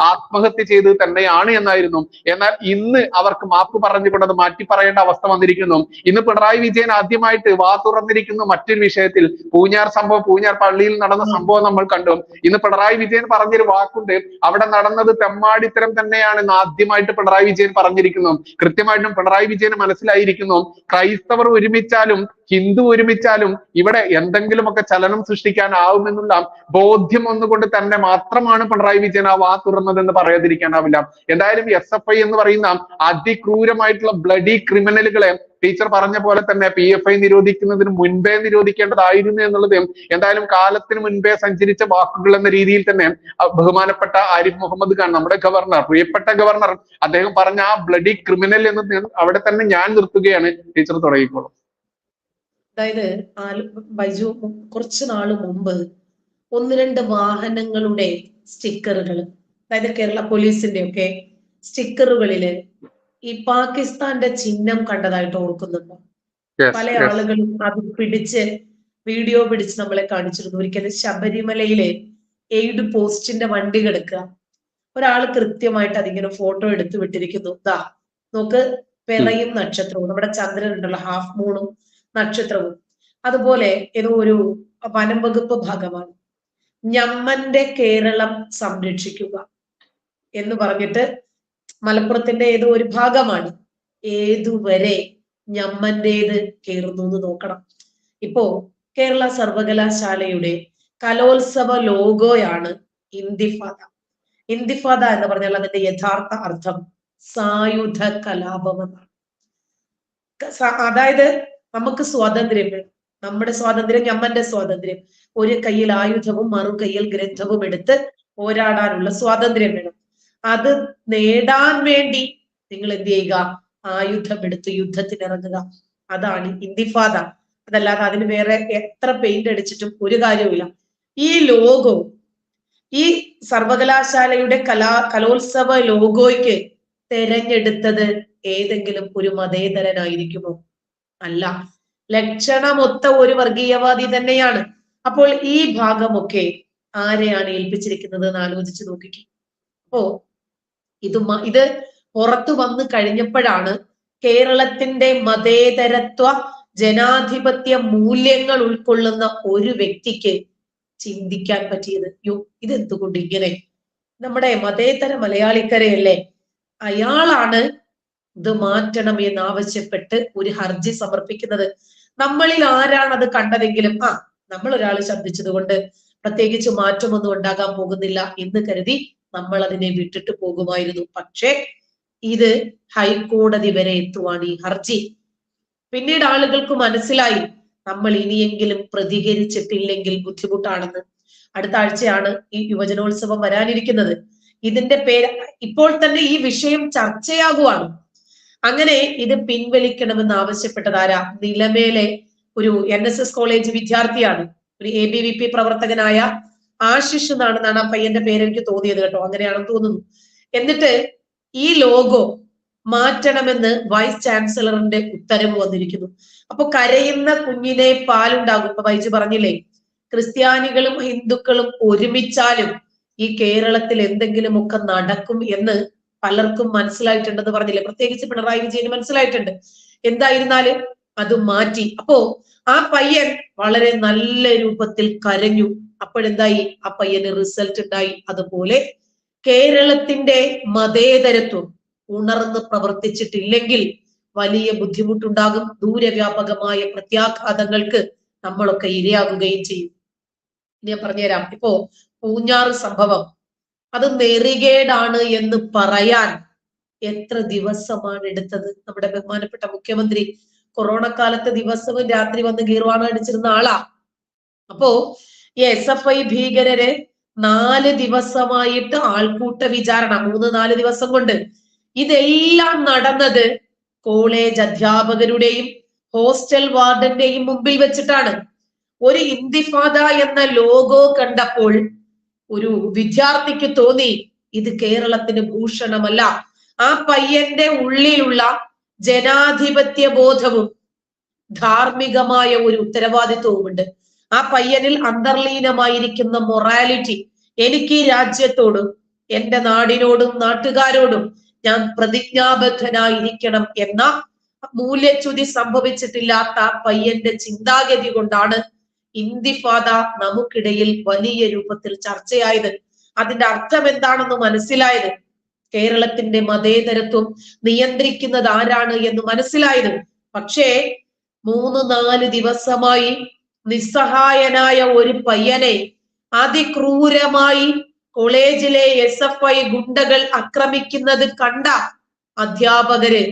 ആത്മഹത്യ ചെയ്ത് തന്നെയാണ് എന്നായിരുന്നു. എന്നാൽ ഇന്ന് അവർക്ക് മാപ്പ് പറഞ്ഞുകൊണ്ട് അത് മാറ്റി പറയേണ്ട അവസ്ഥ വന്നിരിക്കുന്നു. ഇന്ന് പിണറായി വിജയൻ ആദ്യമായിട്ട് വാ തുറന്നിരിക്കുന്നു മറ്റൊരു വിഷയത്തിൽ. പൂഞ്ഞാർ സംഭവം പൂഞ്ഞാർ പള്ളിയിൽ നടന്ന സംഭവം നമ്മൾ കണ്ടു. ഇന്ന് പിണറായി വിജയൻ പറഞ്ഞൊരു വാക്കുണ്ട്. അവിടെ നടന്നത് തെമ്മാടിത്തരം തന്നെയാണെന്ന് ആദ്യമായിട്ട് പിണറായി വിജയൻ പറഞ്ഞിരിക്കുന്നു. കൃത്യമായിട്ടും പിണറായി വിജയൻ മനസ്സിലായിരിക്കുന്നു. ക്രൈസ്തവർ ഒരുമിച്ചാലും ഹിന്ദു ഒരുമിച്ചാലും ഇവിടെ എന്തെങ്കിലുമൊക്കെ ചലനം സൃഷ്ടിക്കാനാവുമെന്നുള്ള ബോധ്യം ഒന്നുകൊണ്ട് തന്നെ മാത്രമാണ് പിണറായി വിജയൻ ആ വാ തുറന്നതെന്ന് പറയാതിരിക്കാനാവില്ല. എന്തായാലും എസ് എഫ് ഐ എന്ന് പറയുന്ന അതിക്രൂരമായിട്ടുള്ള ബ്ലഡി ക്രിമിനലുകളെ ടീച്ചർ പറഞ്ഞ പോലെ തന്നെ പി എഫ് ഐ നിരോധിക്കുന്നതിന് മുൻപേ നിരോധിക്കേണ്ടതായിരുന്നു എന്നുള്ളത് എന്തായാലും കാലത്തിന് മുൻപേ സഞ്ചരിച്ച വാക്കുകൾ എന്ന രീതിയിൽ തന്നെ ബഹുമാനപ്പെട്ട ആരിഫ് മുഹമ്മദ് ഖാൻ നമ്മുടെ ഗവർണർ പ്രിയപ്പെട്ട ഗവർണർ അദ്ദേഹം പറഞ്ഞ ആ ബ്ലഡി ക്രിമിനൽ എന്ന് അവിടെ തന്നെ ഞാൻ നിർത്തുകയാണ്. ടീച്ചർ തുടങ്ങിക്കോളും. അതായത് ബൈജു കുറച്ച് നാൾ മുമ്പ് ഒന്ന് രണ്ട് വാഹനങ്ങളുടെ സ്റ്റിക്കറുകൾ അതായത് കേരള പോലീസിന്റെ ഒക്കെ സ്റ്റിക്കറുകളിൽ ഈ പാകിസ്ഥാന്റെ ചിഹ്നം കണ്ടതായിട്ട് ഓർക്കുന്നുണ്ടോ? പല. ആളുകളും അത് പിടിച്ച് വീഡിയോ പിടിച്ച് നമ്മളെ കാണിച്ചിരുന്നു. ഒരിക്കലും ശബരിമലയിലെ എയ്ഡ് പോസ്റ്റിന്റെ വണ്ടി കിടക്കുക. ഒരാൾ കൃത്യമായിട്ട് അതിങ്ങനെ ഫോട്ടോ എടുത്ത് വിട്ടിരിക്കുന്നു. ദാ നോക്ക് പിറയും നക്ഷത്രവും. നമ്മുടെ ചന്ദ്രൻ ഉണ്ടല്ലോ ഹാഫ് മൂണും നക്ഷത്രവും. അതുപോലെ ഏതോ ഒരു വനം വകുപ്പ് ഭാഗമാണ്. ഞമ്മന്റെ കേരളം സംരക്ഷിക്കുക. എന്ന് പറഞ്ഞിട്ട് മലപ്പുറത്തിന്റെ ഏതോ ഒരു ഭാഗമാണ് ഏതുവരെ ഞമ്മന്റേത് കേറുന്നു എന്ന് നോക്കണം. ഇപ്പോ കേരള സർവകലാശാലയുടെ കലോത്സവ ലോഗോയാണ് ഇന്തിഫാദ. ഇന്തിഫാദ എന്ന് പറഞ്ഞാൽ അതിന്റെ യഥാർത്ഥ അർത്ഥം സായുധ കലാപം എന്നാണ്. അതായത് നമുക്ക് സ്വാതന്ത്ര്യം വേണം. നമ്മുടെ സ്വാതന്ത്ര്യം ഞമ്മന്റെ സ്വാതന്ത്ര്യം. ഒരു കയ്യിൽ ആയുധവും മറു കയ്യിൽ ഗ്രന്ഥവും എടുത്ത് പോരാടാനുള്ള സ്വാതന്ത്ര്യം വേണം. അത് നേടാൻ വേണ്ടി നിങ്ങൾ എന്ത് ചെയ്യുക? ആയുധം എടുത്ത് യുദ്ധത്തിനിറങ്ങുക. അതാണ് ഇന്തിഫാദ. അതല്ലാതെ അതിന് വേറെ എത്ര പെയിന്റ് അടിച്ചിട്ടും ഒരു കാര്യവുമില്ല. ഈ ലോഗോ ഈ സർവകലാശാലയുടെ കലാ കലോത്സവ ലോഗോയ്ക്ക് തെരഞ്ഞെടുത്തത് ഏതെങ്കിലും ഒരു മതേതരനായിരിക്കുമോ? അല്ല. ലക്ഷണമൊത്ത ഒരു വർഗീയവാദി തന്നെയാണ്. അപ്പോൾ ഈ ഭാഗമൊക്കെ ആരെയാണ് ഏൽപ്പിച്ചിരിക്കുന്നത് എന്ന് ആലോചിച്ച് നോക്കിക്കേ. അപ്പോ ഇത് ഇത് പുറത്തു വന്നു കഴിഞ്ഞപ്പോഴാണ് കേരളത്തിന്റെ മതേതരത്വ ജനാധിപത്യ മൂല്യങ്ങൾ ഉൾക്കൊള്ളുന്ന ഒരു വ്യക്തിക്ക് ചിന്തിക്കാൻ പറ്റിയത്. യോ ഇതെന്തുകൊണ്ട് ഇങ്ങനെ? നമ്മുടെ മതേതര മലയാളിക്കരയല്ലേ? അയാളാണ് ഇത് മാറ്റണം എന്ന് ആവശ്യപ്പെട്ട് ഒരു ഹർജി സമർപ്പിക്കുന്നത്. നമ്മളിൽ ആരാണ് അത് കണ്ടതെങ്കിലും ആ നമ്മൾ ഒരാൾ ശബ്ദിച്ചത് കൊണ്ട് പ്രത്യേകിച്ച് മാറ്റമൊന്നും ഉണ്ടാകാൻ പോകുന്നില്ല എന്ന് കരുതി നമ്മൾ അതിനെ വിട്ടിട്ട് പോകുമായിരുന്നു. പക്ഷേ ഇത് ഹൈക്കോടതി വരെ എത്തുവാണ് ഈ ഹർജി. പിന്നീട് ആളുകൾക്ക് മനസ്സിലായി നമ്മൾ ഇനിയെങ്കിലും പ്രതികരിച്ചിട്ടില്ലെങ്കിൽ ബുദ്ധിമുട്ടാണെന്ന്. അടുത്ത ആഴ്ചയാണ് ഈ യുവജനോത്സവം വരാനിരിക്കുന്നത്. ഇതിന്റെ പേര് ഇപ്പോൾ തന്നെ ഈ വിഷയം ചർച്ചയാകുവാണ്. അങ്ങനെ ഇത് പിൻവലിക്കണമെന്ന് ആവശ്യപ്പെട്ടതാരാ നിലമേലെ ഒരു എൻ എസ് എസ് കോളേജ് വിദ്യാർത്ഥിയാണ്. ഒരു എ ബി വി പി പ്രവർത്തകനായ ആശിഷ് എന്നാണെന്നാണ് ആ പയ്യന്റെ പേര് എനിക്ക് തോന്നിയത് കേട്ടോ. അങ്ങനെയാണെന്ന് തോന്നുന്നു. എന്നിട്ട് ഈ ലോഗോ മാറ്റണമെന്ന് വൈസ് ചാൻസലറിന്റെ ഉത്തരവ് വന്നിരിക്കുന്നു. അപ്പൊ കരയുന്ന കുഞ്ഞിനെ പാലുണ്ടാകും. ഇപ്പൊ വൈജു പറഞ്ഞില്ലേ ക്രിസ്ത്യാനികളും ഹിന്ദുക്കളും ഒരുമിച്ചാലും ഈ കേരളത്തിൽ എന്തെങ്കിലുമൊക്കെ നടക്കും എന്ന് പലർക്കും മനസ്സിലായിട്ടുണ്ടെന്ന് പറഞ്ഞില്ലേ? പ്രത്യേകിച്ച് പിണറായി വിജയന് മനസ്സിലായിട്ടുണ്ട്. എന്തായിരുന്നാലും അത് മാറ്റി. അപ്പോ ആ പയ്യൻ വളരെ നല്ല രൂപത്തിൽ കരഞ്ഞു. അപ്പോഴെന്തായി? ആ പയ്യന് റിസൾട്ട് ഉണ്ടായി. അതുപോലെ കേരളത്തിന്റെ മതേതരത്വം ഉണർന്ന് പ്രവർത്തിച്ചിട്ടില്ലെങ്കിൽ വലിയ ബുദ്ധിമുട്ടുണ്ടാകും. ദൂരവ്യാപകമായ പ്രത്യാഘാതങ്ങൾക്ക് നമ്മളൊക്കെ ഇരയാകുകയും ചെയ്യും. ഞാൻ പറഞ്ഞുതരാം. ഇപ്പോ പൂഞ്ഞാറ് സംഭവം. അത് നെറികേടാണ് എന്ന് പറയാൻ എത്ര ദിവസമാണ് എടുത്തത്? നമ്മുടെ ബഹുമാനപ്പെട്ട മുഖ്യമന്ത്രി കൊറോണ കാലത്തെ ദിവസവും രാത്രി വന്ന് ഗീർവാണം അടിച്ചിരുന്ന ആളാ. അപ്പോ ഈ എസ് എഫ് ഐ ഭീകരര് നാല് ദിവസമായിട്ട് ആൾക്കൂട്ട വിചാരണ മൂന്ന് നാല് ദിവസം കൊണ്ട്. ഇതെല്ലാം നടന്നത് കോളേജ് അധ്യാപകരുടെയും ഹോസ്റ്റൽ വാർഡന്റെയും മുമ്പിൽ വെച്ചിട്ടാണ്. ഒരു ഇന്തിഫാദ എന്ന ലോഗോ കണ്ടപ്പോൾ ഒരു വിദ്യാർത്ഥിക്ക് തോന്നി ഇത് കേരളത്തിന് ഭൂഷണമല്ല. ആ പയ്യന്റെ ഉള്ളിലുള്ള ജനാധിപത്യ ബോധവും ധാർമ്മികമായ ഒരു ഉത്തരവാദിത്വവുമുണ്ട്. ആ പയ്യനിൽ അന്തർലീനമായിരിക്കുന്ന മൊറാലിറ്റി എനിക്ക് ഈ രാജ്യത്തോടും എന്റെ നാടിനോടും നാട്ടുകാരോടും ഞാൻ പ്രതിജ്ഞാബദ്ധനായിരിക്കണം എന്ന മൂല്യച്യുതി സംഭവിച്ചിട്ടില്ലാത്ത പയ്യന്റെ ചിന്താഗതി കൊണ്ടാണ് ഇന്തിഫാദ നമുക്കിടയിൽ വലിയ രൂപത്തിൽ ചർച്ചയായത്. അതിന്റെ അർത്ഥം എന്താണെന്ന് മനസ്സിലായത്? കേരളത്തിന്റെ മതേതരത്വം നിയന്ത്രിക്കുന്നത് ആരാണ് എന്ന് മനസ്സിലായത്? പക്ഷേ മൂന്ന് നാല് ദിവസമായി നിസ്സഹായനായ ഒരു പയ്യനെ അതിക്രൂരമായി കോളേജിലെ എസ് എഫ് ഐ ഗുണ്ടകൾ ആക്രമിക്കുന്നത് കണ്ട അധ്യാപകര്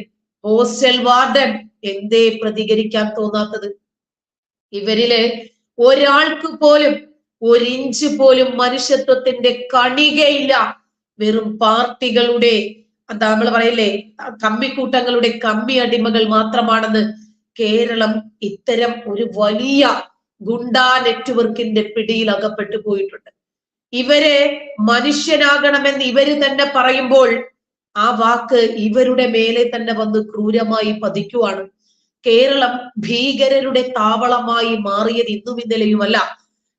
ഹോസ്റ്റൽ വാർഡൻ എന്തേ പ്രതികരിക്കാൻ തോന്നാത്തത്? ഇവരിൽ ഒരാൾക്ക് പോലും ഒരിഞ്ച് പോലും മനുഷ്യത്വത്തിന്റെ കണികയില്ല. വെറും പാർട്ടികളുടെ നമ്മൾ പറയില്ലേ കമ്മിക്കൂട്ടങ്ങളുടെ കമ്മി അടിമകൾ മാത്രമാണെന്ന് കേരളം ഇത്തരം ഒരു വലിയ ഗുണ്ടാ നെറ്റ്വർക്കിന്റെ പിടിയിൽ അകപ്പെട്ടു പോയിട്ടുണ്ട്. ഇവരെ മനുഷ്യനാകണമെന്ന് ഇവർ തന്നെ പറയുമ്പോൾ ആ വാക്ക് ഇവരുടെ മേലെ തന്നെ വന്ന് ക്രൂരമായി പതിക്കുവാണ്. കേരളം ഭീകരരുടെ താവളമായി മാറിയത് ഇന്നും ഇന്നലെയുമല്ല.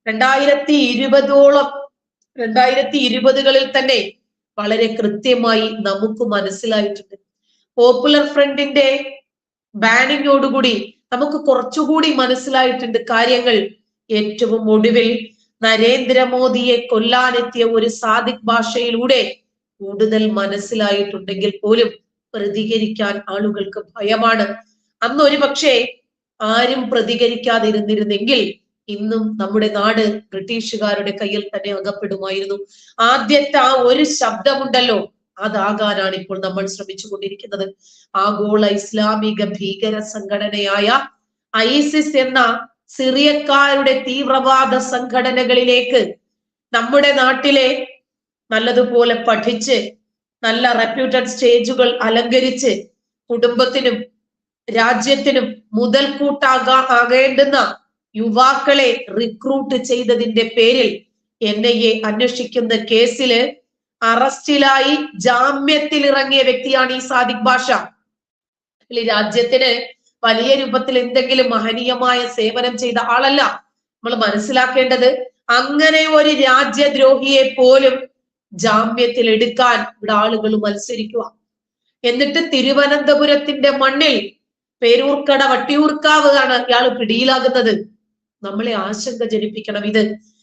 രണ്ടായിരത്തി ഇരുപതോളം രണ്ടായിരത്തി ഇരുപതുകളിൽ തന്നെ വളരെ കൃത്യമായി നമുക്ക് മനസ്സിലായിട്ടുണ്ട്. പോപ്പുലർ ഫ്രണ്ടിന്റെ ബാനിങ്ങോടുകൂടി നമുക്ക് കുറച്ചുകൂടി മനസ്സിലായിട്ടുണ്ട് കാര്യങ്ങൾ. ഏറ്റവും ഒടുവിൽ നരേന്ദ്രമോദിയെ കൊല്ലാനെത്തിയ ഒരു സാദിക് ഭാഷയിലൂടെ കൂടുതൽ മനസ്സിലായിട്ടുണ്ടെങ്കിൽ പോലും പ്രതികരിക്കാൻ ആളുകൾക്ക് ഭയമാണ്. അന്ന് ഒരു പക്ഷേ ആരും പ്രതികരിക്കാതിരുന്നിരുന്നെങ്കിൽ ഇന്നും നമ്മുടെ നാട് ബ്രിട്ടീഷുകാരുടെ കയ്യിൽ തന്നെ അകപ്പെടുമായിരുന്നു. ആദ്യത്തെ ആ ഒരു ശബ്ദമുണ്ടല്ലോ. അതാകാനാണ് ഇപ്പോൾ നമ്മൾ ശ്രമിച്ചുകൊണ്ടിരിക്കുന്നത്. ആഗോള ഇസ്ലാമിക ഭീകര സംഘടനയായ ഐസിസ് എന്ന സിറിയക്കാരുടെ തീവ്രവാദ സംഘടനകളിലേക്ക് നമ്മുടെ നാട്ടിലെ നല്ലതുപോലെ പഠിച്ച് നല്ല റെപ്യൂട്ടഡ് സ്റ്റേജുകൾ അലങ്കരിച്ച് കുടുംബത്തിനും രാജ്യത്തിനും മുതൽക്കൂട്ടാകാ ആകേണ്ടുന്ന യുവാക്കളെ റിക്രൂട്ട് ചെയ്തതിന്റെ പേരിൽ എൻ ഐ എ അന്വേഷിക്കുന്ന കേസിൽ അറസ്റ്റിലായി ജാമ്യത്തിൽ ഇറങ്ങിയ വ്യക്തിയാണ് ഈ സാദിഖ് ഭാഷ രാജ്യത്തിന് വലിയ രൂപത്തിൽ എന്തെങ്കിലും മഹനീയമായ സേവനം ചെയ്ത ആളല്ല. നമ്മൾ മനസ്സിലാക്കേണ്ടത് അങ്ങനെ ഒരു രാജ്യദ്രോഹിയെ പോലും ജാമ്യത്തിൽ എടുക്കാൻ ഇവിടെ ആളുകൾ മത്സരിക്കുക. എന്നിട്ട് തിരുവനന്തപുരത്തിന്റെ മണ്ണിൽ പേരൂർക്കട വട്ടിയൂർക്കാവ് ആണ് ഇയാൾ പിടിയിലാകുന്നത്. നമ്മളെ ആശങ്ക ജനിപ്പിക്കണം ഇത്.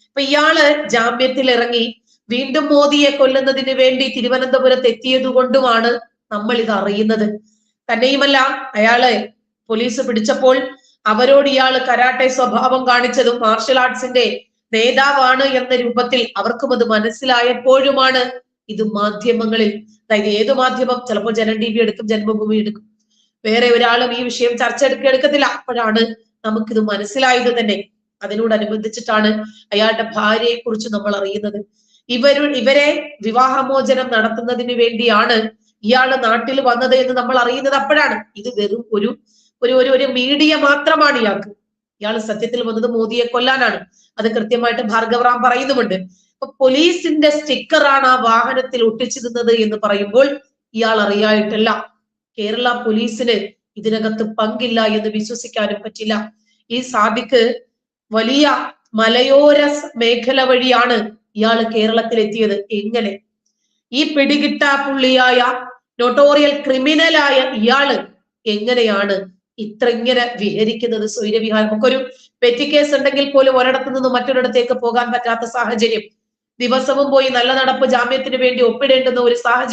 ഇപ്പൊ ഇയാൾ ജാമ്യത്തിൽ ഇറങ്ങി വീണ്ടും മോദിയെ കൊല്ലുന്നതിന് വേണ്ടി തിരുവനന്തപുരത്ത് എത്തിയത് കൊണ്ടുമാണ് നമ്മൾ ഇത് അറിയുന്നത്. തന്നെയുമല്ല അയാളെ പോലീസ് പിടിച്ചപ്പോൾ അവരോട് ഇയാൾ കരാട്ടെ സ്വഭാവം കാണിച്ചതും മാർഷൽ ആർട്സിന്റെ നേതാവാണ് എന്ന രൂപത്തിൽ അവർക്കും അത് മനസ്സിലായപ്പോഴുമാണ് ഇത് മാധ്യമങ്ങളിൽ. അതായത് ഏത് മാധ്യമം? ചിലപ്പോൾ ജനം ടി വി എടുക്കും ജന്മഭൂമി എടുക്കും. വേറെ ഒരാളും ഈ വിഷയം ചർച്ച എടുക്ക എടുക്കത്തില്ല. അപ്പോഴാണ് നമുക്കിത് മനസ്സിലായത് തന്നെ. അതിനോടനുബന്ധിച്ചിട്ടാണ് അയാളുടെ ഭാര്യയെ കുറിച്ച് നമ്മൾ അറിയുന്നത്. ഇവരു ഇവരെ വിവാഹമോചനം നടത്തുന്നതിന് വേണ്ടിയാണ് ഇയാൾ നാട്ടിൽ വന്നത് എന്ന് നമ്മൾ അറിയുന്നത് അപ്പോഴാണ്. ഇത് വെറും ഒരു ഒരു ഒരു ഒരു മീഡിയ മാത്രമാണ് ഇയാൾക്ക്. ഇയാൾ സത്യത്തിൽ വന്നത് മോദിയെ കൊല്ലാനാണ്. അത് കൃത്യമായിട്ട് ഭാർഗവറാം പറയുന്നുമുണ്ട്. അപ്പൊ പോലീസിന്റെ സ്റ്റിക്കറാണ് ആ വാഹനത്തിൽ ഒട്ടിച്ചിരുന്നത് എന്ന് പറയുമ്പോൾ ഇയാൾ അറിയായിട്ടല്ല. കേരള പോലീസിന് ഇതിനകത്ത് പങ്കില്ല എന്ന് വിശ്വസിക്കാനും പറ്റില്ല. ഈ സാദിക്ക് വലിയ മലയോര മേഖല വഴിയാണ് ഇയാൾ കേരളത്തിൽ എത്തിയത് എങ്ങനെ? ഈ പിടികിട്ടാ പുള്ളിയായ നൊട്ടോറിയൽ ക്രിമിനലായ ഇയാൾ എങ്ങനെയാണ് ഇത്ര ഇങ്ങനെ വിഹരിക്കുന്നത്? സ്വൈരവിഹാരം. നമുക്കൊരു പെറ്റി കേസ് ഉണ്ടെങ്കിൽ പോലും ഒരിടത്ത് നിന്ന് മറ്റൊരിടത്തേക്ക് പോകാൻ പറ്റാത്ത സാഹചര്യം. ദിവസവും പോയി നല്ല നടപ്പ് ജാമ്യത്തിന് വേണ്ടി ഒപ്പിടേണ്ടുന്ന ഒരു സാഹചര്യം